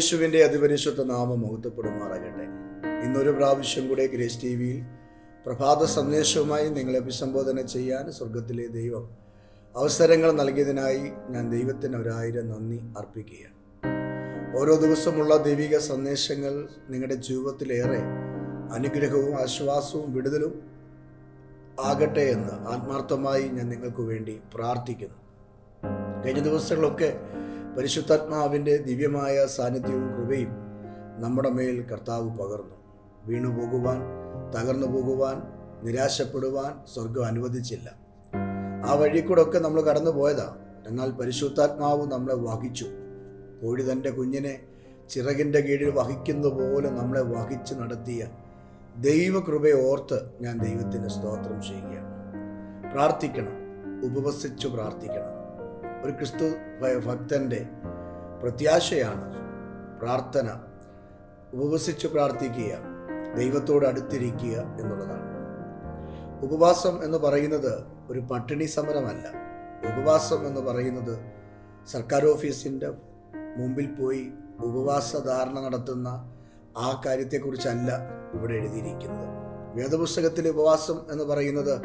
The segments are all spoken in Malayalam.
യേശുവിന്റെ അതിപരിശുദ്ധ നാമം മഹത്വപ്പെടുമാറാകട്ടെ. ഇന്നൊരു പ്രാവശ്യം കൂടെ ഗ്രേസ് ടി വിയിൽ പ്രഭാത സന്ദേശവുമായി നിങ്ങളെ അഭിസംബോധന ചെയ്യാൻ സ്വർഗത്തിലെ ദൈവം അവസരങ്ങൾ നൽകിയതിനായി ഞാൻ ദൈവത്തിന് ഒരായിരം നന്ദി അർപ്പിക്കുകയാണ്. ഓരോ ദിവസമുള്ള ദൈവിക സന്ദേശങ്ങൾ നിങ്ങളുടെ ജീവിതത്തിലേറെ അനുഗ്രഹവും ആശ്വാസവും വിടുതലും ആകട്ടെ എന്ന് ആത്മാർത്ഥമായി ഞാൻ നിങ്ങൾക്ക് വേണ്ടി പ്രാർത്ഥിക്കുന്നു. കഴിഞ്ഞ ദിവസങ്ങളൊക്കെ പരിശുദ്ധാത്മാവിന്റെ ദിവ്യമായ സാന്നിധ്യവും കൃപയും നമ്മുടെ മേൽ കർത്താവ് പകർന്നു. വീണു പോകുവാൻ തകർന്നു പോകുവാൻ നിരാശപ്പെടുവാൻ സ്വർഗം അനുവദിച്ചില്ല. ആ വഴി കൂടെ നമ്മൾ കടന്നു പോയതാ. എന്നാൽ പരിശുദ്ധാത്മാവ് നമ്മളെ വഹിച്ചു. കോഴി തന്റെ കുഞ്ഞിനെ ചിറകിന്റെ കീഴിൽ വഹിക്കുന്ന പോലെ നമ്മളെ വഹിച്ച് നടത്തിയ ദൈവകൃപയെ ഓർത്ത് ഞാൻ ദൈവത്തിന് സ്തോത്രം ചെയ്യുകയാണ്. പ്രാർത്ഥിക്കണം. ഉപവസിച്ചു പ്രാർത്ഥിക്കണം. ഒരു ക്രിസ്തു ഭക്തന്റെ പ്രത്യാശയാണ് പ്രാർത്ഥന. ഉപവസിച്ച് പ്രാർത്ഥിക്കുക ദൈവത്തോട് അടുത്തിരിക്കുക എന്നുള്ളതാണ്. ഉപവാസം എന്ന് പറയുന്നത് ഒരു പട്ടിണി സമരമല്ല. ഉപവാസം എന്ന് പറയുന്നത് സർക്കാർ ഓഫീസിന്റെ മുമ്പിൽ പോയി ഉപവാസ ധാരണ നടത്തുന്ന ആ കാര്യത്തെക്കുറിച്ചല്ല ഇവിടെ എഴുതിയിരിക്കുന്നത്. വേദപുസ്തകത്തിലെ ഉപവാസം എന്ന് പറയുന്നത്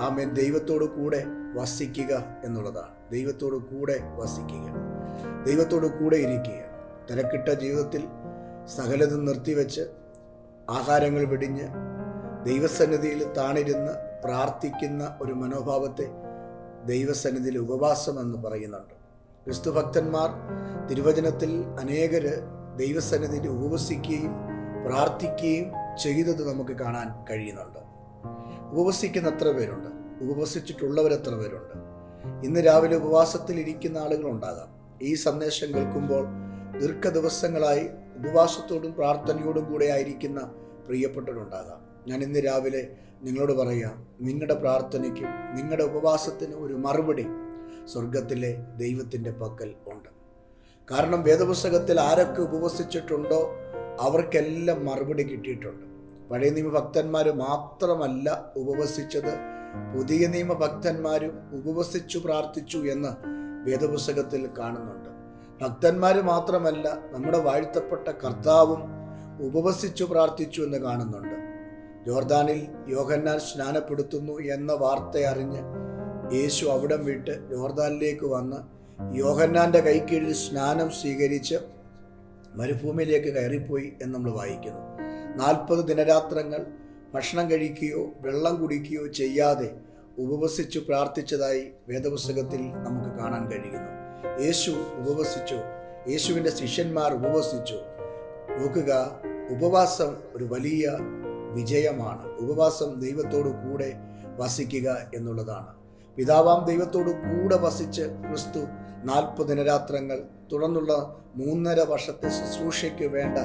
ആമേൻ. ദൈവത്തോടു കൂടെ വസിക്കുക എന്നുള്ളതാണ്. ദൈവത്തോടു കൂടെ വസിക്കുക. ദൈവത്തോടു കൂടെ ഇരിക്കുക. തിരക്കിട്ട ജീവിതത്തിൽ സകലതും നിർത്തിവെച്ച് ആഹാരങ്ങൾ വെടിഞ്ഞ് ദൈവസന്നിധിയിൽ താണിരുന്ന് പ്രാർത്ഥിക്കുന്ന ഒരു മനോഭാവത്തെ ദൈവസന്നിധിയിൽ ഉപവാസം എന്ന് പറയുന്നുണ്ട്. ക്രിസ്തുഭക്തന്മാർ തിരുവചനത്തിൽ അനേകർ ദൈവസന്നിധിയിൽ ഉപവസിക്കുകയും പ്രാർത്ഥിക്കുകയും ചെയ്തത് നമുക്ക് കാണാൻ കഴിയുന്നുണ്ട്. ഉപവസിക്കുന്ന എത്ര പേരുണ്ട്. ഉപവസിച്ചിട്ടുള്ളവർ എത്ര പേരുണ്ട്. ഇന്ന് രാവിലെ ഉപവാസത്തിൽ ഇരിക്കുന്ന ആളുകളുണ്ടാകാം. ഈ സന്ദേശം കേൾക്കുമ്പോൾ ദീർഘ ദിവസങ്ങളായി ഉപവാസത്തോടും പ്രാർത്ഥനയോടും കൂടെ ആയിരിക്കുന്ന പ്രിയപ്പെട്ടവരുണ്ടാകാം. ഞാൻ ഇന്ന് രാവിലെ നിങ്ങളോട് പറയാം നിങ്ങളുടെ പ്രാർത്ഥനയ്ക്കും നിങ്ങളുടെ ഉപവാസത്തിന് ഒരു മറുപടി സ്വർഗത്തിലെ ദൈവത്തിന്റെ പക്കൽ ഉണ്ട്. കാരണം വേദപുസ്തകത്തിൽ ആരൊക്കെ ഉപവസിച്ചിട്ടുണ്ടോ അവർക്കെല്ലാം മറുപടി കിട്ടിയിട്ടുണ്ട്. പഴയ നിയമഭക്തന്മാർ മാത്രമല്ല ഉപവസിച്ചത്. പുതിയ നിയമഭക്തന്മാരും ഉപവസിച്ചു പ്രാർത്ഥിച്ചു എന്ന് വേദപുസ്തകത്തിൽ കാണുന്നുണ്ട്. ഭക്തന്മാർ മാത്രമല്ല നമ്മുടെ വാഴ്ത്തപ്പെട്ട കർത്താവും ഉപവസിച്ചു പ്രാർത്ഥിച്ചു എന്ന് കാണുന്നുണ്ട്. ജോർദാനിൽ യോഹന്നാൻ സ്നാനപ്പെടുത്തുന്നു എന്ന വാർത്ത അറിഞ്ഞ് യേശു അവിടം വിട്ട് ജോർദാനിലേക്ക് വന്ന് യോഹന്നാന്റെ കൈക്കീഴിൽ സ്നാനം സ്വീകരിച്ച് മരുഭൂമിയിലേക്ക് കയറിപ്പോയി എന്ന് നമ്മൾ വായിക്കുന്നു. നാൽപ്പത് ദിനരാത്രങ്ങൾ ഭക്ഷണം കഴിക്കുകയോ വെള്ളം കുടിക്കുകയോ ചെയ്യാതെ ഉപവസിച്ചു പ്രാർത്ഥിച്ചതായി വേദപുസ്തകത്തിൽ നമുക്ക് കാണാൻ കഴിയുന്നു. യേശു ഉപവസിച്ചു. യേശുവിന്റെ ശിഷ്യന്മാർ ഉപവസിച്ചു. നോക്കുക ഉപവാസം ഒരു വലിയ വിജയമാണ്. ഉപവാസം ദൈവത്തോടു കൂടെ വസിക്കുക എന്നുള്ളതാണ്. പിതാവാം ദൈവത്തോടു കൂടെ വസിച്ച് ക്രിസ്തു നാൽപ്പത് ദിനരാത്രങ്ങൾ തുടർന്നുള്ള മൂന്നര വർഷത്തെ ശുശ്രൂഷയ്ക്ക് വേണ്ട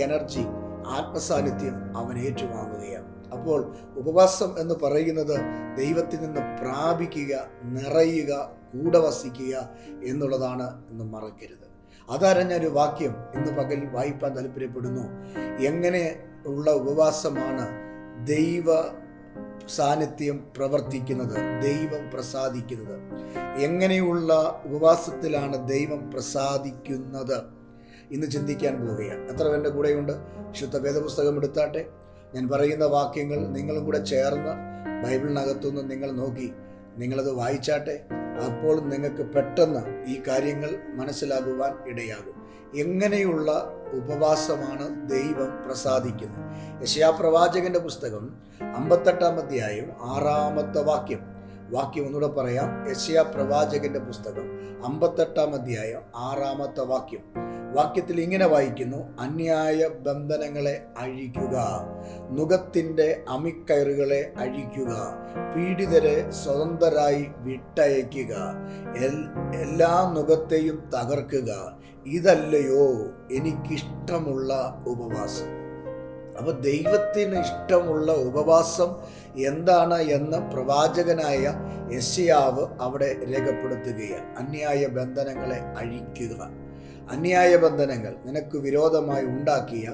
എനർജി ആത്മസാന്നിധ്യം അവൻ ഏറ്റുവാങ്ങുകയാണ്. അപ്പോൾ ഉപവാസം എന്ന് പറയുന്നത് ദൈവത്തിൽ നിന്ന് പ്രാപിക്കുക നിറയുക കൂടെ വസിക്കുക എന്നുള്ളതാണ് എന്ന് മറക്കരുത്. അതറിഞ്ഞൊരു വാക്യം ഇന്ന് പകൽ വായിപ്പാൻ താല്പര്യപ്പെടുന്നു? എങ്ങനെ ഉള്ള ഉപവാസമാണ് ദൈവ സാന്നിധ്യം പ്രവർത്തിക്കുന്നത് ദൈവം പ്രസാദിക്കുന്നത്? എങ്ങനെയുള്ള ഉപവാസത്തിലാണ് ദൈവം പ്രസാദിക്കുന്നത്? ഇന്ന് ചിന്തിക്കാൻ പോവുകയാണ്. എത്ര എന്റെ കൂടെയുണ്ട്? വിശുദ്ധ വേദപുസ്തകം എടുത്താട്ടെ. ഞാൻ പറയുന്ന വാക്യങ്ങൾ നിങ്ങളും കൂടെ ചേർന്ന് ബൈബിളിനകത്തുനിന്ന് നിങ്ങൾ നോക്കി. നിങ്ങളത് വായിച്ചാട്ടെ. അപ്പോൾ നിങ്ങൾക്ക് പെട്ടെന്ന് ഈ കാര്യങ്ങൾ മനസ്സിലാകുവാൻ ഇടയാകും. എങ്ങനെയുള്ള ഉപവാസമാണ് ദൈവം പ്രസാദിക്കുന്നത്? യശയാപ്രവാചകന്റെ പുസ്തകം അമ്പത്തെട്ടാം അധ്യായം ആറാമത്തെ വാക്യം. വാക്യം ഒന്നുകൂടെ പറയാം. യശയാപ്രവാചകന്റെ പുസ്തകം അമ്പത്തെട്ടാം അധ്യായം ആറാമത്തെ വാക്യം. വാക്യത്തിൽ ഇങ്ങനെ വായിക്കുന്നു അന്യായ ബന്ധനങ്ങളെ അഴിക്കുക നുഖത്തിന്റെ അമിക്കയറുകളെ അഴിക്കുക പീഡിതരെ സ്വതന്ത്രരായി വിട്ടയക്കുക എല്ലാ നുഖത്തെയും തകർക്കുക ഇതല്ലയോ എനിക്കിഷ്ടമുള്ള ഉപവാസം? അപ്പോൾ ദൈവത്തിന് ഇഷ്ടമുള്ള ഉപവാസം എന്താണ് എന്ന് പ്രവാചകനായ യശയാവ് അവിടെ രേഖപ്പെടുത്തുകയാണ്. അന്യായ ബന്ധനങ്ങളെ അഴിക്കുക. അന്യായ ബന്ധനങ്ങൾ നിനക്ക് വിരോധമായി ഉണ്ടാക്കിയ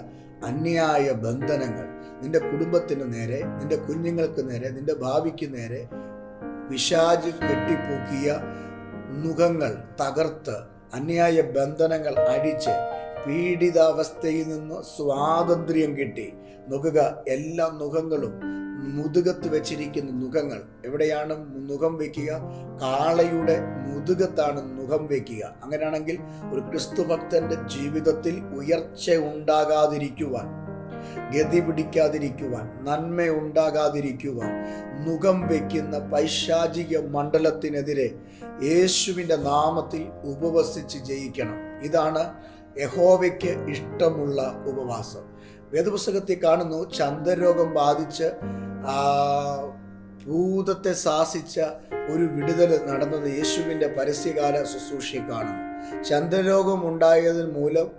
അന്യായ ബന്ധനങ്ങൾ നിന്റെ കുടുംബത്തിന് നേരെ നിന്റെ കുഞ്ഞുങ്ങൾക്ക് നേരെ നിന്റെ ഭാവിക്ക് നേരെ പിശാജ് കെട്ടിപ്പൂക്കിയ മുഖങ്ങൾ തകർത്ത് അന്യായ ബന്ധനങ്ങൾ അടിച്ച് പീഡിതാവസ്ഥയിൽ നിന്ന് സ്വാതന്ത്ര്യം കിട്ടി. നോക്കുക എല്ലാ മുഖങ്ങളും മുതുകത്ത് വെച്ചിരിക്കുന്ന മുഖങ്ങൾ. എവിടെയാണ് മുഖം വെക്കുക? കാളയുടെ മുതുകത്താണ് മുഖം വെക്കുക. അങ്ങനെയാണെങ്കിൽ ഒരു ക്രിസ്തു ഭക്തന്റെ ജീവിതത്തിൽ ഉയർച്ച ഉണ്ടാകാതിരിക്കുവാൻ ഗതി പിടിക്കാതിരിക്കുവാൻ നന്മ ഉണ്ടാകാതിരിക്കുവാൻ മുഖം വെക്കുന്ന പൈശാചിക മണ്ഡലത്തിനെതിരെ യേശുവിന്റെ നാമത്തിൽ ഉപവസിച്ച് ജയിക്കണം. ഇതാണ് യഹോവയ്ക്ക് ഇഷ്ടമുള്ള ഉപവാസം. വേദപുസ്തകത്തിൽ കാണുന്നു ചന്ദ്രരോഗം ബാധിച്ച് ഭൂതത്തെ ശാസിച്ച ഒരു വിടുതൽ നടന്നത് യേശുവിന്റെ പരസ്യകാല ശുശ്രൂഷയെ കാണുന്നു. ചന്ദ്രരോഗം ഉണ്ടായതിന് മൂലം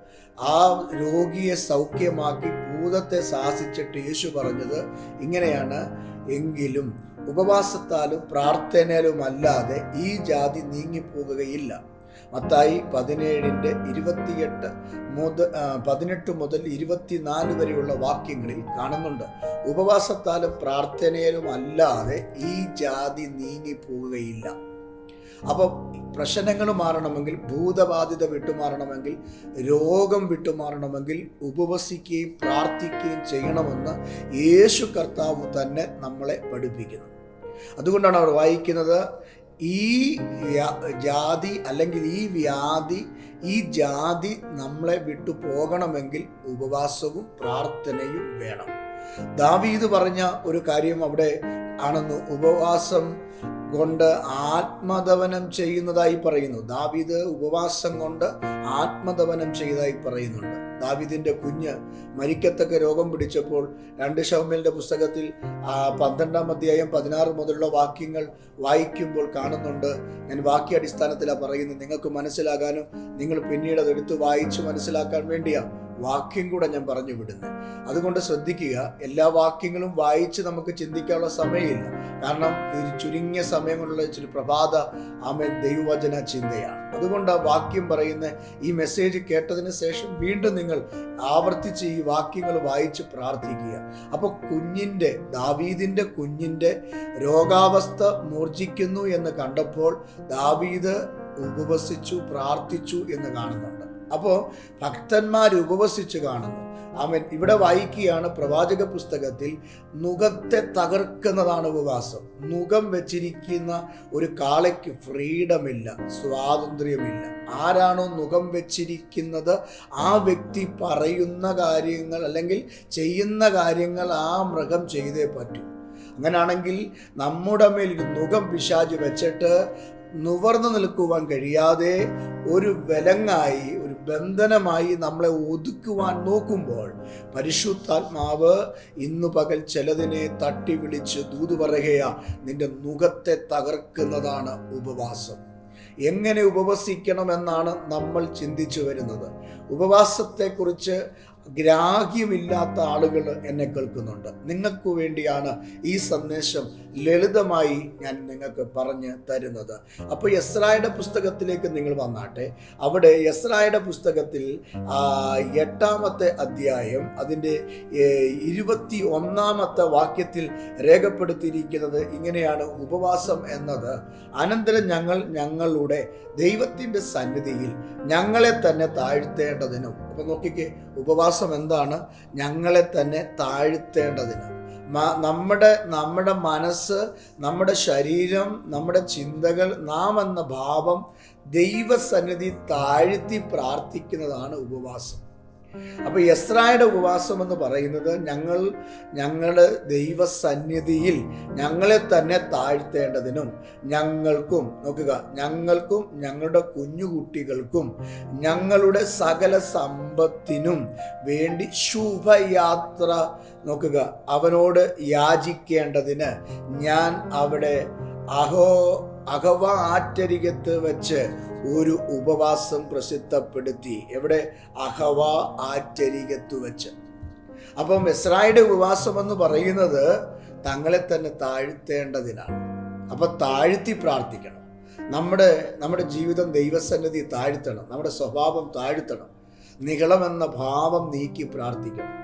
ആ രോഗിയെ സൗഖ്യമാക്കി ഭൂതത്തെ ശാസിച്ചിട്ട് യേശു പറഞ്ഞത് ഇങ്ങനെയാണ്. എങ്കിലും ഉപവാസത്താലും പ്രാർത്ഥനയിലും അല്ലാതെ ഈ ജാതി നീങ്ങിപ്പോകുകയില്ല. മത്തായി പതിനേഴിന്റെ ഇരുപത്തിയെട്ട് മുതൽ പതിനെട്ട് മുതൽ ഇരുപത്തിനാല് വരെയുള്ള വാക്യങ്ങളിൽ കാണുന്നുണ്ട്. ഉപവാസത്താലും പ്രാർത്ഥനയിലും അല്ലാതെ ഈ ജാതി നീങ്ങി പോവുകയില്ല. അപ്പോൾ പ്രശ്നങ്ങൾ മാറണമെങ്കിൽ ഭൂതബാധിത വിട്ടുമാറണമെങ്കിൽ രോഗം വിട്ടുമാറണമെങ്കിൽ ഉപവസിക്കുകയും പ്രാർത്ഥിക്കുകയും ചെയ്യണമെന്ന് യേശു കർത്താവ് തന്നെ നമ്മളെ പഠിപ്പിക്കുന്നു. അതുകൊണ്ടാണ് അവർ വായിക്കുന്നത് ഈ ജാതി അല്ലെങ്കിൽ ഈ വ്യാധി ഈ ജാതി നമ്മളെ വിട്ടു പോകണമെങ്കിൽ ഉപവാസവും പ്രാർത്ഥനയും വേണം. ദാവീദ് പറഞ്ഞ ഒരു കാര്യം അവിടെ ആണെന്ന്. ഉപവാസം കൊണ്ട് ആത്മദവനം ചെയ്യുന്നതായി പറയുന്നു. ദാവിദ് ഉപവാസം കൊണ്ട് ആത്മദവനം ചെയ്തതായി പറയുന്നുണ്ട്. ദാവിദിന്റെ കുഞ്ഞ് മരിക്കത്തക്ക രോഗം പിടിച്ചപ്പോൾ രണ്ട് ഷൗമ്യലിന്റെ പുസ്തകത്തിൽ പന്ത്രണ്ടാം അധ്യായം പതിനാറ് മുതലുള്ള വാക്യങ്ങൾ വായിക്കുമ്പോൾ കാണുന്നുണ്ട്. ഞാൻ വാക്യ അടിസ്ഥാനത്തിലാണ് പറയുന്നത്. നിങ്ങൾക്ക് മനസ്സിലാകാനും നിങ്ങൾ പിന്നീട് അതെടുത്ത് വായിച്ച് മനസ്സിലാക്കാൻ വേണ്ടിയാണ് വാക്യം കൂടെ ഞാൻ പറഞ്ഞു വിടുന്നത് അതുകൊണ്ട് ശ്രദ്ധിക്കുക എല്ലാ വാക്യങ്ങളും വായിച്ച് നമുക്ക് ചിന്തിക്കാനുള്ള സമയമില്ല. കാരണം ഒരു ചുരുങ്ങിയ സമയം കൊണ്ടുള്ള ഇച്ചിരി പ്രഭാത ആമ ദൈവവചന ചിന്തയാണ്. അതുകൊണ്ട് ആ വാക്യം പറയുന്ന ഈ മെസ്സേജ് കേട്ടതിന് ശേഷം വീണ്ടും നിങ്ങൾ ആവർത്തിച്ച് ഈ വാക്യങ്ങൾ വായിച്ച് പ്രാർത്ഥിക്കുക. അപ്പോൾ കുഞ്ഞിന്റെ ദാവീദിന്റെ കുഞ്ഞിന്റെ രോഗാവസ്ഥ മൂർജിക്കുന്നു എന്ന് കണ്ടപ്പോൾ ദാവീദ് ഉപവസിച്ചു പ്രാർത്ഥിച്ചു എന്ന് കാണുന്നുണ്ട്. അപ്പോൾ ഭക്തന്മാർ ഉപവസിച്ച് കാണുന്നു. അവൻ ഇവിടെ വായിക്കുകയാണ് പ്രവാചക പുസ്തകത്തിൽ നുഖത്തെ തകർക്കുന്നതാണ് ഉപവാസം. നുഖം വെച്ചിരിക്കുന്ന ഒരു കാളയ്ക്ക് ഫ്രീഡമില്ല സ്വാതന്ത്ര്യമില്ല. ആരാണോ നുഖം വെച്ചിരിക്കുന്നത് ആ വ്യക്തി പറയുന്ന കാര്യങ്ങൾ അല്ലെങ്കിൽ ചെയ്യുന്ന കാര്യങ്ങൾ ആ മൃഗം ചെയ്തേ പറ്റൂ. അങ്ങനാണെങ്കിൽ നമ്മുടെ മേൽ നുഖം പിശാജ് വെച്ചിട്ട് നുവർന്നു നിൽക്കുവാൻ കഴിയാതെ ഒരു വിലങ്ങായി ഒരു ബന്ധനമായി നമ്മളെ ഒതുക്കുവാൻ നോക്കുമ്പോൾ പരിശുദ്ധാത്മാവ് ഇന്നു പകൽ ചിലതിനെ തട്ടി വിളിച്ച് ദൂത് പറയുകയാ നിന്റെ മുഖത്തെ തകർക്കുന്നതാണ് ഉപവാസം. എങ്ങനെ ഉപവസിക്കണമെന്നാണ് നമ്മൾ ചിന്തിച്ചു വരുന്നത്. ഉപവാസത്തെക്കുറിച്ച് ഗ്രാഹ്യമില്ലാത്ത ആളുകൾ എന്നെ കേൾക്കുന്നുണ്ട്. നിങ്ങൾക്ക് വേണ്ടിയാണ് ഈ സന്ദേശം ലളിതമായി ഞാൻ നിങ്ങൾക്ക് പറഞ്ഞ് തരുന്നത്. അപ്പോൾ യസ്രായുടെ പുസ്തകത്തിലേക്ക് നിങ്ങൾ വന്നാട്ടെ. അവിടെ യസ്രായുടെ പുസ്തകത്തിൽ എട്ടാമത്തെ അധ്യായം അതിന്റെ ഇരുപത്തി ഒന്നാമത്തെ വാക്യത്തിൽ രേഖപ്പെടുത്തിയിരിക്കുന്നത് ഇങ്ങനെയാണ്. ഉപവാസം എന്നത് അനന്തരം ഞങ്ങൾ ഞങ്ങളുടെ ദൈവത്തിന്റെ സന്നിധിയിൽ ഞങ്ങളെ തന്നെ താഴ്ത്തേണ്ടതിനും അപ്പം നോക്കിക്കേ ഉപവാസം എന്താണ്? ഞങ്ങളെ തന്നെ താഴ്ത്തേണ്ടതിന്. നമ്മുടെ നമ്മുടെ മനസ്സ് നമ്മുടെ ശരീരം നമ്മുടെ ചിന്തകൾ നാം എന്ന ഭാവം ദൈവസന്നിധി താഴ്ത്തി പ്രാർത്ഥിക്കുന്നതാണ് ഉപവാസം. അപ്പോൾ യസ്രായുടെ ഉപവാസം എന്ന് പറയുന്നത് ഞങ്ങൾ ഞങ്ങളുടെ ദൈവസന്നിധിയിൽ ഞങ്ങളെ തന്നെ താഴ്ത്തേണ്ടതിനും ഞങ്ങൾക്കും നോക്കുക ഞങ്ങൾക്കും ഞങ്ങളുടെ കുഞ്ഞുകുട്ടികൾക്കും ഞങ്ങളുടെ സകല സമ്പത്തിനും വേണ്ടി ശുഭയാത്ര നോക്കുക അവനോട് യാചിക്കേണ്ടതിന് ഞാൻ അവിടെ അഹോ അഹവ ആറ്റരികത്ത് വെച്ച് ഒരു ഉപവാസം പ്രസിദ്ധപ്പെടുത്തി. എവിടെ? അഹവ ആറ്റരികത്തു വെച്ച്. അപ്പം ഇസ്രായേലിന്റെ ഉപവാസം എന്ന് പറയുന്നത് തങ്ങളെ തന്നെ താഴ്ത്തേണ്ടതിനാണ്. അപ്പൊ താഴ്ത്തി പ്രാർത്ഥിക്കണം. നമ്മുടെ നമ്മുടെ ജീവിതം ദൈവസന്നിധി താഴ്ത്തണം. നമ്മുടെ സ്വഭാവം താഴ്ത്തണം. നികളമെന്ന ഭാവം നീക്കി പ്രാർത്ഥിക്കണം.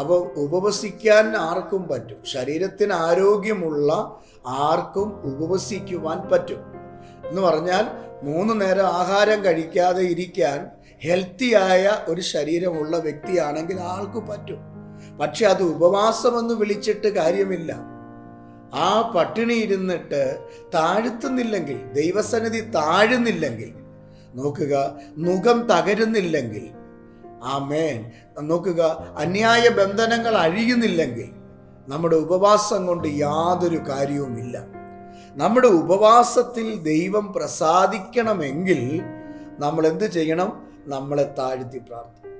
അപ്പോൾ ഉപവസിക്കാൻ ആർക്കും പറ്റും. ശരീരത്തിന് ആരോഗ്യമുള്ള ആർക്കും ഉപവസിക്കുവാൻ പറ്റും. എന്ന് പറഞ്ഞാൽ മൂന്ന് നേരം ആഹാരം കഴിക്കാതെ ഇരിക്കാൻ ഹെൽത്തിയായ ഒരു ശരീരമുള്ള വ്യക്തിയാണെങ്കിൽ ആൾക്ക് പറ്റും. പക്ഷെ അത് ഉപവാസമെന്ന് വിളിച്ചിട്ട് കാര്യമില്ല. ആ പട്ടിണി ഇരുന്നിട്ട് താഴ്ത്തുന്നില്ലെങ്കിൽ ദൈവസന്നിധി താഴുന്നില്ലെങ്കിൽ നോക്കുക മുഖം തകരുന്നില്ലെങ്കിൽ ആ മേൻ നോക്കുക അന്യായ ബന്ധനങ്ങൾ അഴിയുന്നില്ലെങ്കിൽ നമ്മുടെ ഉപവാസം കൊണ്ട് യാതൊരു കാര്യവുമില്ല. നമ്മുടെ ഉപവാസത്തിൽ ദൈവം പ്രസാദിക്കണമെങ്കിൽ നമ്മൾ എന്ത് ചെയ്യണം? നമ്മളെ താഴ്ത്തി പ്രാർത്ഥിക്കും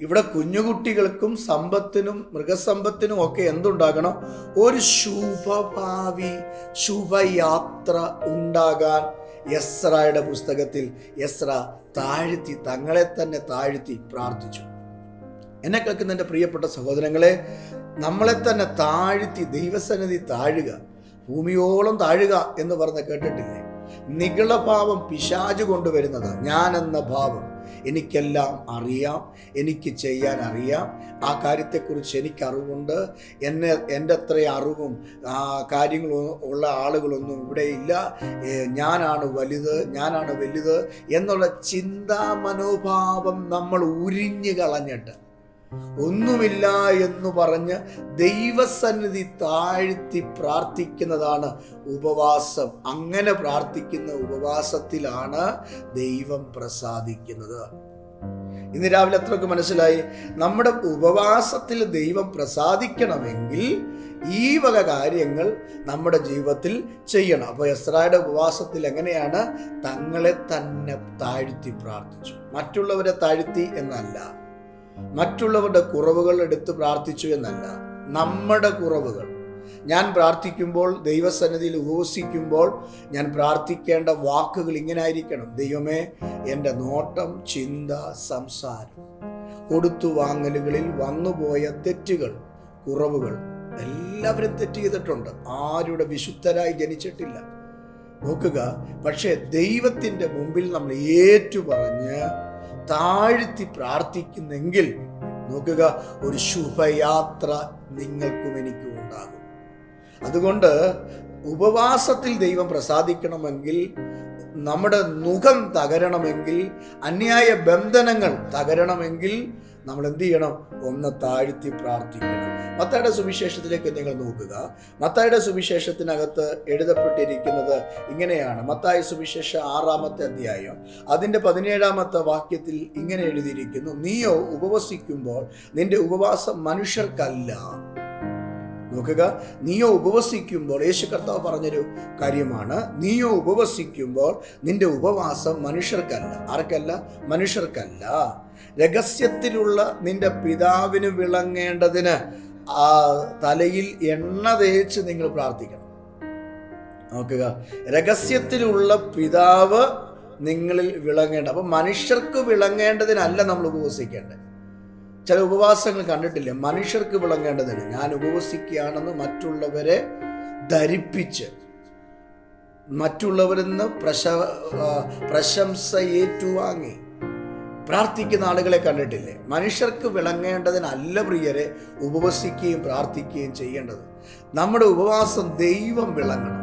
ഇവിടെ കുഞ്ഞുകുട്ടികൾക്കും സമ്പത്തിനും മൃഗസമ്പത്തിനും ഒക്കെ എന്തുണ്ടാകണം? ഒരു ശുഭഭാവി ശുഭയാത്ര ഉണ്ടാകാൻ യസ്രയുടെ പുസ്തകത്തിൽ യസ്ര താഴ്ത്തി തങ്ങളെ തന്നെ താഴ്ത്തി പ്രാർത്ഥിച്ചു. എന്നെ കേൾക്കുന്ന എന്റെ പ്രിയപ്പെട്ട സഹോദരങ്ങളെ നമ്മളെ തന്നെ താഴ്ത്തി ദൈവസന്നിധി താഴുക. ഭൂമിയോളം താഴുക എന്ന് പറഞ്ഞ് കേട്ടിട്ടില്ലേ? നികളഭാവം പിശാജ് കൊണ്ടുവരുന്നത് ഞാൻ എന്ന ഭാവം. എനിക്കെല്ലാം അറിയാം എനിക്ക് ചെയ്യാൻ അറിയാം. ആ കാര്യത്തെക്കുറിച്ച് എനിക്ക് അറിവുണ്ട് എന്നെ എന്റെ അത്ര അറിവും കാര്യങ്ങളും ഉള്ള ആളുകളൊന്നും ഇവിടെ ഇല്ല. ഞാനാണ് വലുത് ഞാനാണ് വലുത് എന്നുള്ള ചിന്താ മനോഭാവം നമ്മൾ ഉരിഞ്ഞു കളഞ്ഞിട്ട് ഒന്നുമില്ല എന്ന് പറഞ്ഞ് ദൈവസന്നിധി താഴ്ത്തി പ്രാർത്ഥിക്കുന്നതാണ് ഉപവാസം. അങ്ങനെ പ്രാർത്ഥിക്കുന്ന ഉപവാസത്തിലാണ് ദൈവം പ്രസാദിക്കുന്നത്. ഇന്ന് രാവിലെ അത്രയൊക്കെ മനസ്സിലായി? നമ്മുടെ ഉപവാസത്തിൽ ദൈവം പ്രസാദിക്കണമെങ്കിൽ ഈ വക കാര്യങ്ങൾ നമ്മുടെ ജീവിതത്തിൽ ചെയ്യണം. അപ്പോൾ എസ്രായുടെ ഉപവാസത്തിൽ എങ്ങനെയാണ്? തങ്ങളെ തന്നെ താഴ്ത്തി പ്രാർത്ഥിച്ചു. മറ്റുള്ളവരെ താഴ്ത്തി എന്നല്ല. മറ്റുള്ളവരുടെ കുറവുകൾ എടുത്ത് പ്രാർത്ഥിച്ചു എന്നല്ല നമ്മുടെ കുറവുകൾ. ഞാൻ പ്രാർത്ഥിക്കുമ്പോൾ ദൈവസന്നിധിയിൽ ഉപവസിക്കുമ്പോൾ ഞാൻ പ്രാർത്ഥിക്കേണ്ട വാക്കുകൾ ഇങ്ങനെ ആയിരിക്കണം ദൈവമേ എന്റെ നോട്ടം ചിന്ത സംസാരം കൊടുത്തു വാങ്ങലുകളിൽ വന്നുപോയ തെറ്റുകൾ കുറവുകൾ എല്ലാവരും തെറ്റ് ചെയ്തിട്ടുണ്ട്. ആരുടെ വിശുദ്ധരായി ജനിച്ചിട്ടില്ല. നോക്കുക പക്ഷേ ദൈവത്തിന്റെ മുമ്പിൽ നമ്മൾ ഏറ്റുപറഞ്ഞ് താഴ്ത്തി പ്രാർത്ഥിക്കുന്നെങ്കിൽ നോക്കുക ഒരു ശുഭയാത്ര നിങ്ങൾക്കും എനിക്കും ഉണ്ടാകും. അതുകൊണ്ട് ഉപവാസത്തിൽ ദൈവം പ്രസാദിക്കണമെങ്കിൽ നമ്മുടെ മുഖം തകരണമെങ്കിൽ അന്യായ ബന്ധനങ്ങൾ തകരണമെങ്കിൽ നമ്മൾ എന്ത് ചെയ്യണം? ഒന്ന് താഴ്ത്തി പ്രാർത്ഥിക്കണം. മത്തായുടെ സുവിശേഷത്തിലേക്ക് നിങ്ങൾ നോക്കുക. മത്തായുടെ സുവിശേഷത്തിനകത്ത് എഴുതപ്പെട്ടിരിക്കുന്നത് ഇങ്ങനെയാണ്. മത്തായ സുവിശേഷ ആറാമത്തെ അധ്യായം. അതിന്റെ പതിനേഴാമത്തെ വാക്യത്തിൽ ഇങ്ങനെ എഴുതിയിരിക്കുന്നു നീയോ ഉപവസിക്കുമ്പോൾ നിന്റെ ഉപവാസം മനുഷ്യർക്കല്ല. നോക്കുക നീയോ ഉപവസിക്കുമ്പോൾ യേശു കർത്താവ് പറഞ്ഞൊരു കാര്യമാണ് നീയോ ഉപവസിക്കുമ്പോൾ നിന്റെ ഉപവാസം മനുഷ്യർക്കല്ല. ആർക്കല്ല? മനുഷ്യർക്കല്ല. രഹസ്യത്തിലുള്ള നിന്റെ പിതാവിന് വിളങ്ങേണ്ടതിന് ആ തലയിൽ എണ്ണ തേച്ച് നിങ്ങൾ പ്രാർത്ഥിക്കണം. നോക്കുക. രഹസ്യത്തിലുള്ള പിതാവ് നിങ്ങളിൽ വിളങ്ങേണ്ട. അപ്പം മനുഷ്യർക്ക് വിളങ്ങേണ്ടതിനല്ല നമ്മൾ ഉപവസിക്കേണ്ടത്. ചില ഉപവാസങ്ങൾ കണ്ടിട്ടില്ലേ? മനുഷ്യർക്ക് വിളങ്ങേണ്ടതിന് ഞാൻ ഉപവസിക്കുകയാണെന്ന് മറ്റുള്ളവരെ ധരിപ്പിച്ച് മറ്റുള്ളവരിൽ നിന്ന് പ്രശ പ്രശംസ ഏറ്റുവാങ്ങി പ്രാർത്ഥിക്കുന്ന ആളുകളെ കണ്ടിട്ടില്ലേ? മനുഷ്യർക്ക് വിളങ്ങേണ്ടതിനല്ല പ്രിയരെ ഉപവസിക്കുകയും പ്രാർത്ഥിക്കുകയും ചെയ്യേണ്ടത്. നമ്മുടെ ഉപവാസം ദൈവം വിളങ്ങണം.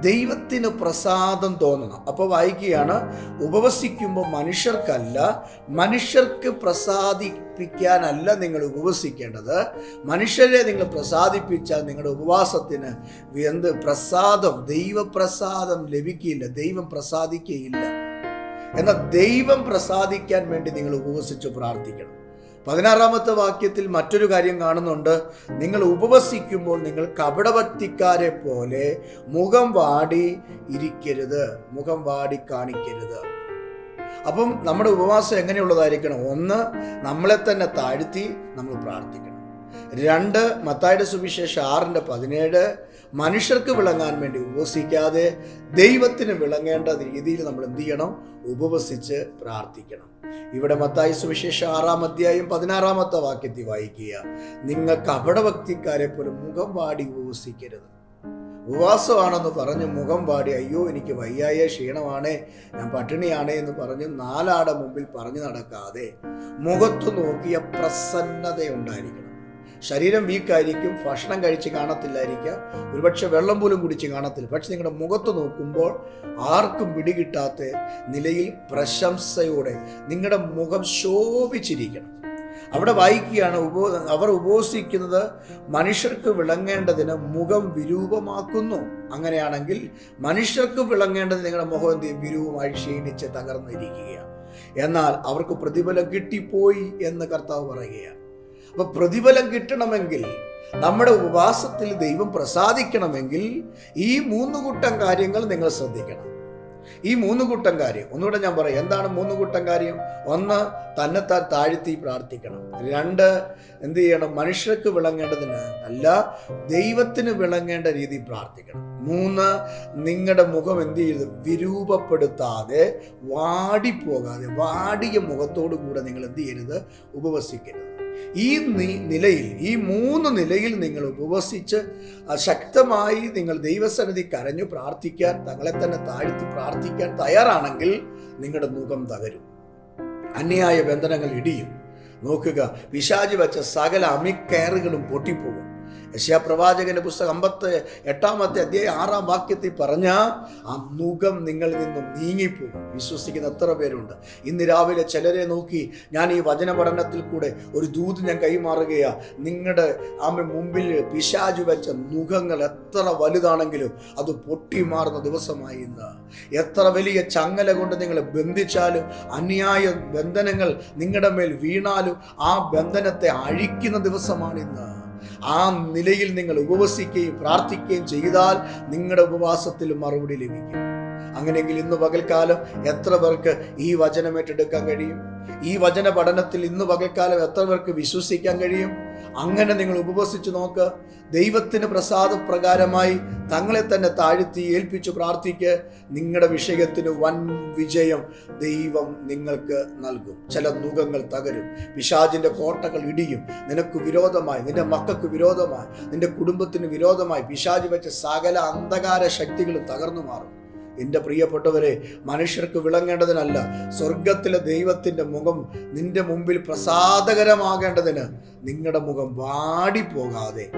ദൈവത്തിന് പ്രസാദം തോന്നണം. അപ്പോൾ വായിക്കുകയാണ് ഉപവസിക്കുമ്പോൾ മനുഷ്യർക്കല്ല മനുഷ്യർക്ക് പ്രസാദിപ്പിക്കാനല്ല നിങ്ങൾ ഉപവസിക്കേണ്ടത്. മനുഷ്യരെ നിങ്ങൾ പ്രസാദിപ്പിച്ചാൽ നിങ്ങളുടെ ഉപവാസത്തിന് എന്ത്? പ്രസാദം ദൈവപ്രസാദം ലഭിക്കില്ല ദൈവം പ്രസാദിക്കുകയില്ല. എന്നാൽ ദൈവം പ്രസാദിക്കാൻ വേണ്ടി നിങ്ങൾ ഉപവസിച്ച് പ്രാർത്ഥിക്കണം. പതിനാറാമത്തെ വാക്യത്തിൽ മറ്റൊരു കാര്യം കാണുന്നുണ്ട്. നിങ്ങൾ ഉപവസിക്കുമ്പോൾ നിങ്ങൾ കപടഭക്തിക്കാരെ പോലെ മുഖം വാടി ഇരിക്കരുത്. മുഖം വാടി കാണിക്കരുത്. അപ്പം നമ്മുടെ ഉപവാസം എങ്ങനെയുള്ളതായിരിക്കണം? ഒന്ന് നമ്മളെ തന്നെ താഴ്ത്തി നമ്മൾ പ്രാർത്ഥിക്കണം. രണ്ട് മത്തായുടെ സുവിശേഷം ആറിന്റെ പതിനേഴ് മനുഷ്യർക്ക് വിളങ്ങാൻ വേണ്ടി ഉപസിക്കാതെ ദൈവത്തിന് വിളങ്ങേണ്ട രീതിയിൽ നമ്മൾ എന്ത് ചെയ്യണം? ഉപവസിച്ച് പ്രാർത്ഥിക്കണം. ഇവിടെ മത്തായി സുവിശേഷം ആറാം അധ്യായം പതിനാറാമത്തെ വാക്യത്തിൽ വായിക്കുക. നിങ്ങൾ കപടഭക്തിക്കാരെ പോലെ മുഖം വാടി ഉപവസിക്കരുത്. ഉപവാസമാണെന്ന് പറഞ്ഞ് മുഖം പാടി അയ്യോ എനിക്ക് വയ്യായ ക്ഷീണമാണേ ഞാൻ പട്ടിണിയാണേ എന്ന് പറഞ്ഞ് നാലാടെ മുമ്പിൽ പറഞ്ഞു നടക്കാതെ മുഖത്തു നോക്കിയ പ്രസന്നത ഉണ്ടായിരിക്കണം ശരീരം വീക്കായിരിക്കും ഭക്ഷണം കഴിച്ച് കാണത്തില്ലായിരിക്കാം ഒരുപക്ഷെ വെള്ളം പോലും കുടിച്ച് കാണത്തില്ല. പക്ഷെ നിങ്ങളുടെ മുഖത്ത് നോക്കുമ്പോൾ ആർക്കും പിടികിട്ടാത്ത നിലയിൽ പ്രശംസയോടെ നിങ്ങളുടെ മുഖം ശോഭിച്ചിരിക്കണം. അവിടെ വായിക്കുകയാണ് ഉപോ അവർ ഉപവസിക്കുന്നത് മനുഷ്യർക്ക് വിളങ്ങേണ്ടതിന് മുഖം വിരൂപമാക്കുന്നു. അങ്ങനെയാണെങ്കിൽ മനുഷ്യർക്ക് വിളങ്ങേണ്ടത് നിങ്ങളുടെ മുഖം എന്ത്? വിരൂപമായി ക്ഷീണിച്ച് തകർന്നിരിക്കുകയാണ്. എന്നാൽ അവർക്ക് പ്രതിഫലം കിട്ടിപ്പോയി എന്ന് കർത്താവ് പറയുകയാണ്. അപ്പൊ പ്രതിഫലം കിട്ടണമെങ്കിൽ നമ്മുടെ ഉപവാസത്തിൽ ദൈവം പ്രസാദിക്കണമെങ്കിൽ ഈ മൂന്ന് കൂട്ടം കാര്യങ്ങൾ നിങ്ങൾ ശ്രദ്ധിക്കണം. ഈ മൂന്ന് കൂട്ടം കാര്യം. ഒന്നുകൂടെ ഞാൻ പറയാം. എന്താണ് മൂന്ന് കൂട്ടം കാര്യം? ഒന്ന് തന്നെത്താൻ താഴ്ത്തി പ്രാർത്ഥിക്കണം. രണ്ട് എന്ത് ചെയ്യണം? മനുഷ്യർക്ക് വിളങ്ങേണ്ടതിന് അല്ല ദൈവത്തിന് വിളങ്ങേണ്ട രീതി പ്രാർത്ഥിക്കണം. മൂന്ന് നിങ്ങളുടെ മുഖം എന്ത് ചെയ്ത് വിരൂപപ്പെടുത്താതെ വാടിപ്പോകാതെ വാടിയ മുഖത്തോടു കൂടെ നിങ്ങൾ എന്ത് ചെയ്യരുത്? ഉപവസിക്കരുത്. ഈ നിലയിൽ ഈ മൂന്ന് നിലയിൽ നിങ്ങൾ ഉപവസിച്ച് ശക്തമായി നിങ്ങൾ ദൈവസന്നിധി കരഞ്ഞു പ്രാർത്ഥിക്കാൻ തങ്ങളെ തന്നെ താഴ്ത്തി പ്രാർത്ഥിക്കാൻ തയ്യാറാണെങ്കിൽ നിങ്ങളുടെ മുഖം തകരും. അന്യായ ബന്ധനങ്ങൾ ഇടിയും. നോക്കുക പിശാചി വച്ച സകല അമിക്കയറുകളും പൊട്ടിപ്പോകും. യശയാ പ്രവാചകന്റെ പുസ്തകം അമ്പത്ത് എട്ടാമത്തെ അധ്യായം ആറാം വാക്യത്തിൽ പറഞ്ഞ ആ മുഖം നിങ്ങളിൽ നിന്നും നീങ്ങിപ്പോകും. വിശ്വസിക്കുന്ന എത്ര പേരുണ്ട്. ഇന്ന് രാവിലെ ചിലരെ നോക്കി ഞാൻ ഈ വചന പഠനത്തിൽ കൂടെ ഒരു ദൂത് ഞാൻ കൈമാറുകയാ. നിങ്ങളുടെ ആമ മുമ്പിൽ പിശാചു വെച്ച മുഖങ്ങൾ എത്ര വലുതാണെങ്കിലും അത് പൊട്ടി മാറുന്ന ദിവസമായി ഇന്ന്. എത്ര വലിയ ചങ്ങല കൊണ്ട് നിങ്ങളെ ബന്ധിച്ചാലും അന്യായ ബന്ധനങ്ങൾ നിങ്ങളുടെ മേൽ വീണാലും ആ ബന്ധനത്തെ അഴിക്കുന്ന ദിവസമാണ് ഇന്ന്. ആ നിലയിൽ നിങ്ങൾ ഉപവസിക്കുകയും പ്രാർത്ഥിക്കുകയും ചെയ്താൽ നിങ്ങളുടെ ഉപവാസത്തിൽ മറുപടി ലഭിക്കും. അങ്ങനെയെങ്കിൽ ഇന്ന് പകൽക്കാലം എത്ര പേർക്ക് ഈ വചനം ഏറ്റെടുക്കാൻ കഴിയും? ഈ വചന പഠനത്തിൽ ഇന്ന് പകൽക്കാലം എത്ര പേർക്ക് വിശ്വസിക്കാൻ കഴിയും? അങ്ങനെ നിങ്ങൾ ഉപവസിച്ച് നോക്ക്. ദൈവത്തിന് പ്രസാദപ്രകാരമായി തങ്ങളെ തന്നെ താഴ്ത്തി ഏൽപ്പിച്ചു പ്രാർത്ഥിക്ക്. നിങ്ങളുടെ വിഷയത്തിന് വൻ വിജയം ദൈവം നിങ്ങൾക്ക് നൽകും. ചില നുഖങ്ങൾ തകരും. പിശാജിന്റെ കോട്ടകൾ ഇടിയും. നിനക്ക് വിരോധമായി നിന്റെ മക്കൾക്ക് വിരോധമായി നിന്റെ കുടുംബത്തിന് വിരോധമായി പിശാച് വെച്ച സകല അന്ധകാര ശക്തികളും തകർന്നു മാറും. എന്റെ പ്രിയപ്പെട്ടവരെ മനുഷ്യർക്ക് വിളങ്ങേണ്ടതിനല്ല സ്വർഗത്തിലെ ദൈവത്തിന്റെ മുഖം നിന്റെ മുമ്പിൽ പ്രസാദകരമാകേണ്ടതിന് നിങ്ങളുടെ മുഖം വാടിപ്പോകാതെ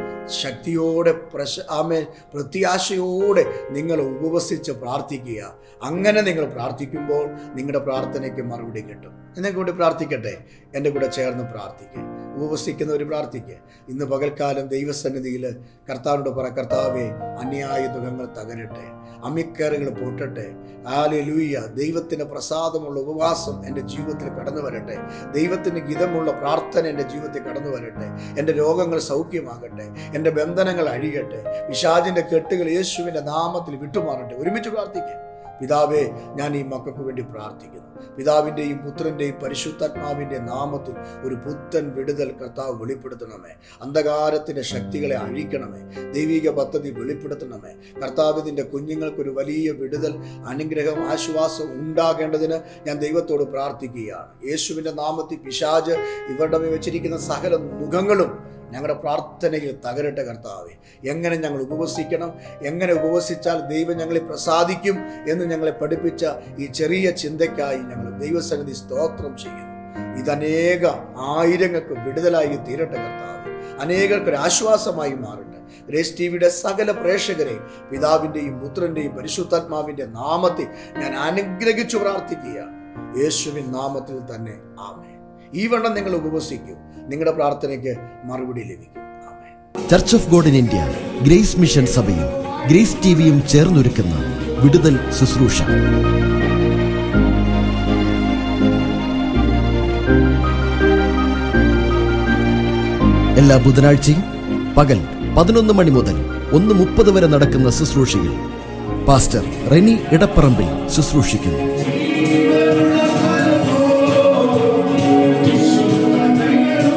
ശക്തിയോടെ പ്രശ ആമേ പ്രത്യാശയോടെ നിങ്ങൾ ഉപവസിച്ച് പ്രാർത്ഥിക്കുക. അങ്ങനെ നിങ്ങൾ പ്രാർത്ഥിക്കുമ്പോൾ നിങ്ങളുടെ പ്രാർത്ഥനയ്ക്ക് മറുപടി കിട്ടും. എന്നെ കൂടി പ്രാർത്ഥിക്കട്ടെ? എന്റെ കൂടെ ചേർന്ന് പ്രാർത്ഥിക്കുക ഉപവസിക്കുന്നവർ പ്രാർത്ഥിക്കുക ഇന്ന് പകൽക്കാലം ദൈവസന്നിധിയിൽ കർത്താവിനോട് പറ കർത്താവെ അന്യായ ദുഃഖങ്ങൾ തകരട്ടെ അമിക്കറുകൾ പൊട്ടട്ടെ ആലെ ലൂയ്യ ദൈവത്തിന് പ്രസാദമുള്ള ഉപവാസം എന്റെ ജീവിതത്തിൽ കടന്നു വരട്ടെ ദൈവത്തിന് ഗിതമുള്ള പ്രാർത്ഥന എന്റെ ജീവിതത്തിൽ കടന്നു വരട്ടെ എന്റെ രോഗങ്ങൾ സൗഖ്യമാകട്ടെ എന്റെ ബന്ധനങ്ങൾ അഴിയട്ടെ വിഷാദിന്റെ കെട്ടുകൾ യേശുവിന്റെ നാമത്തിൽ വിട്ടുമാറട്ടെ. ഒരുമിച്ച് പ്രാർത്ഥിക്കുക പിതാവേ ഞാൻ ഈ മക്കൾക്ക് വേണ്ടി പ്രാർത്ഥിക്കുന്നു. പിതാവിന്റെയും പുത്രന്റെയും പരിശുദ്ധാത്മാവിന്റെ നാമത്തിൽ ഒരു പുത്തൻ വിടുതൽ കർത്താവ് വെളിപ്പെടുത്തണമേ. അന്ധകാരത്തിന്റെ ശക്തികളെ അഴിക്കണമേ. ദൈവിക പദ്ധതി വെളിപ്പെടുത്തണമേ. കർത്താവിന്റെ കുഞ്ഞുങ്ങൾക്കൊരു വലിയ വിടുതൽ അനുഗ്രഹം ആശ്വാസം ഉണ്ടാകേണ്ടതിന് ഞാൻ ദൈവത്തോട് പ്രാർത്ഥിക്കുകയാണ്. യേശുവിന്റെ നാമത്തിൽ പിശാജ് ഇവരുടെ വെച്ചിരിക്കുന്ന സകല മുഖങ്ങളും ഞങ്ങളുടെ പ്രാർത്ഥനയിൽ തകരട്ടെ കർത്താവെ. എങ്ങനെ ഞങ്ങൾ ഉപവസിക്കണം? എങ്ങനെ ഉപവസിച്ചാൽ ദൈവം ഞങ്ങളെ പ്രസാദിക്കും എന്ന് ഞങ്ങളെ പഠിപ്പിച്ച ഈ ചെറിയ ചിന്തയ്ക്കായി ഞങ്ങൾ ദൈവസന്നിധി സ്തോത്രം ചെയ്യുന്നു. ഇതനേക ആയിരങ്ങൾക്ക് വിടുതലായി തീരട്ടെ അനേകർക്ക് ഒരു ആശ്വാസമായി മാറട്ടെ. ഗ്രേസ് ടി വിയുടെ സകല പ്രേക്ഷകരെയും പിതാവിന്റെയും പുത്രന്റെയും പരിശുദ്ധാത്മാവിന്റെ നാമത്തിൽ ഞാൻ അനുഗ്രഹിച്ചു പ്രാർത്ഥിക്കുകയാണ്. യേശുവിൻ നാമത്തിൽ തന്നെ ആമേ ഈ വണ്ണം നിങ്ങൾ ഉപവസിക്കൂ. നിങ്ങളുടെ പ്രാർത്ഥനയ്ക്ക് മറുപടി ലഭിക്കും. Church of God in India Grace Mission സഭയും ഗ്രേസ് ടിവിയും ചേർന്നൊരുക്കുന്ന വിടുതൽ ശുശ്രൂഷ. എല്ലാ ബുധനാഴ്ചയും പകൽ പതിനൊന്ന് മണി മുതൽ ഒന്ന് മുപ്പത് വരെ നടക്കുന്ന ശുശ്രൂഷയിൽ പാസ്റ്റർ റെനി ഇടപ്പറമ്പിൽ ശുശ്രൂഷിക്കുന്നു.